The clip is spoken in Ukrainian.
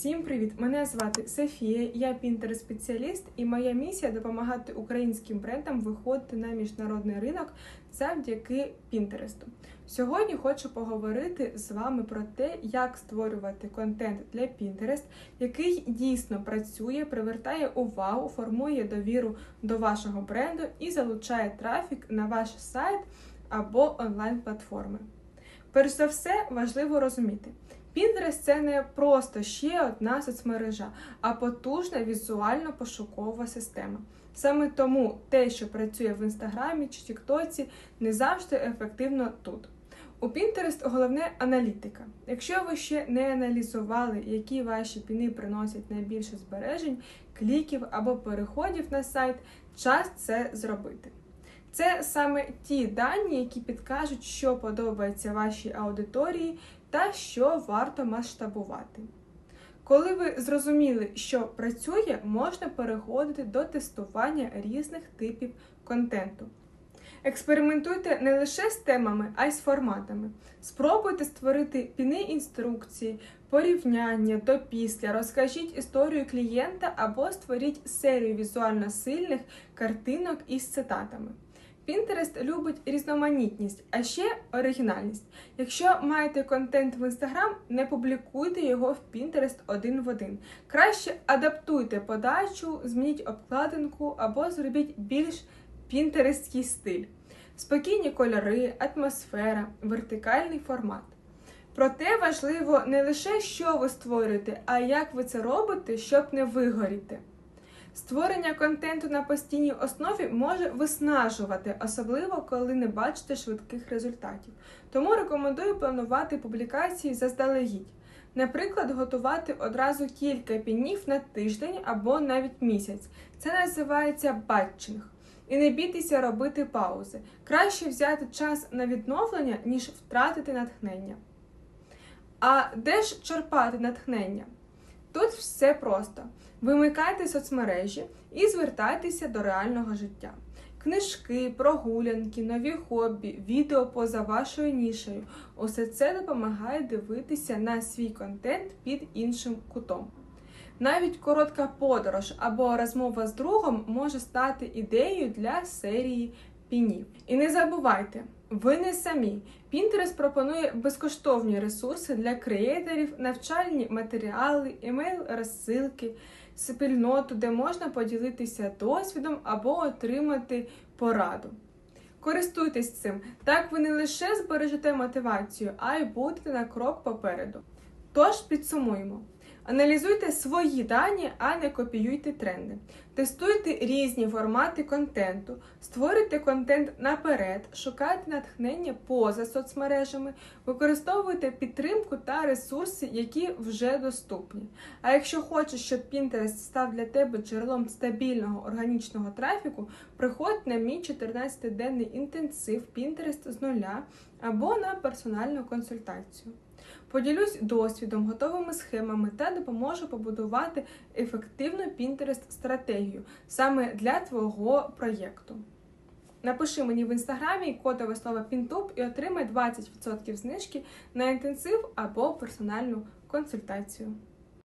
Всім привіт! Мене звати Софія, я пінтерспеціаліст, і моя місія допомагати українським брендам виходити на міжнародний ринок завдяки Пінтересту. Сьогодні хочу поговорити з вами про те, як створювати контент для Pinterest, який дійсно працює, привертає увагу, формує довіру до вашого бренду і залучає трафік на ваш сайт або онлайн-платформи. Перш за все, важливо розуміти. Pinterest – це не просто ще одна соцмережа, а потужна візуально-пошукова система. Саме тому те, що працює в інстаграмі чи Тіктоці, не завжди ефективно тут. У Pinterest головне аналітика. Якщо ви ще не аналізували, які ваші піни приносять найбільше збережень, кліків або переходів на сайт, час це зробити. Це саме ті дані, які підкажуть, що подобається вашій аудиторії та що варто масштабувати. Коли ви зрозуміли, що працює, можна переходити до тестування різних типів контенту. Експериментуйте не лише з темами, а й з форматами. Спробуйте створити піни інструкції, порівняння до після, розкажіть історію клієнта або створіть серію візуально сильних картинок із цитатами. Pinterest любить різноманітність, а ще оригінальність. Якщо маєте контент в Instagram, не публікуйте його в Pinterest один в один. Краще адаптуйте подачу, змініть обкладинку або зробіть більш пінтерестський стиль, спокійні кольори, атмосфера, вертикальний формат. Проте важливо не лише, що ви створюєте, а як ви це робите, щоб не вигоріти. Створення контенту на постійній основі може виснажувати, особливо коли не бачите швидких результатів. Тому рекомендую планувати публікації заздалегідь. Наприклад, готувати одразу кілька пінів на тиждень або навіть місяць. Це називається батчинг. І не бійтеся робити паузи. Краще взяти час на відновлення, ніж втратити натхнення. А де ж черпати натхнення? Тут все просто. Вимикайте соцмережі і звертайтеся до реального життя. Книжки, прогулянки, нові хобі, відео поза вашою нішею усе це допомагає дивитися на свій контент під іншим кутом. Навіть коротка подорож або розмова з другом може стати ідеєю для серії пінів. І не забувайте, ви не самі. Pinterest пропонує безкоштовні ресурси для креаторів, навчальні матеріали, емейл-розсилки, спільноту, де можна поділитися досвідом або отримати пораду. Користуйтесь цим, так ви не лише збережете мотивацію, а й будете на крок попереду. Тож підсумуємо. Аналізуйте свої дані, а не копіюйте тренди. Тестуйте різні формати контенту, створюйте контент наперед, шукайте натхнення поза соцмережами, використовуйте підтримку та ресурси, які вже доступні. А якщо хочеш, щоб Pinterest став для тебе джерелом стабільного органічного трафіку, приходь на мій 14-денний інтенсив Pinterest з нуля або на персональну консультацію. Поділюсь досвідом, готовими схемами та допоможу побудувати ефективну Pinterest-стратегію саме для твого проєкту. Напиши мені в інстаграмі кодове слово Пінтуб і отримай 20% знижки на інтенсив або персональну консультацію.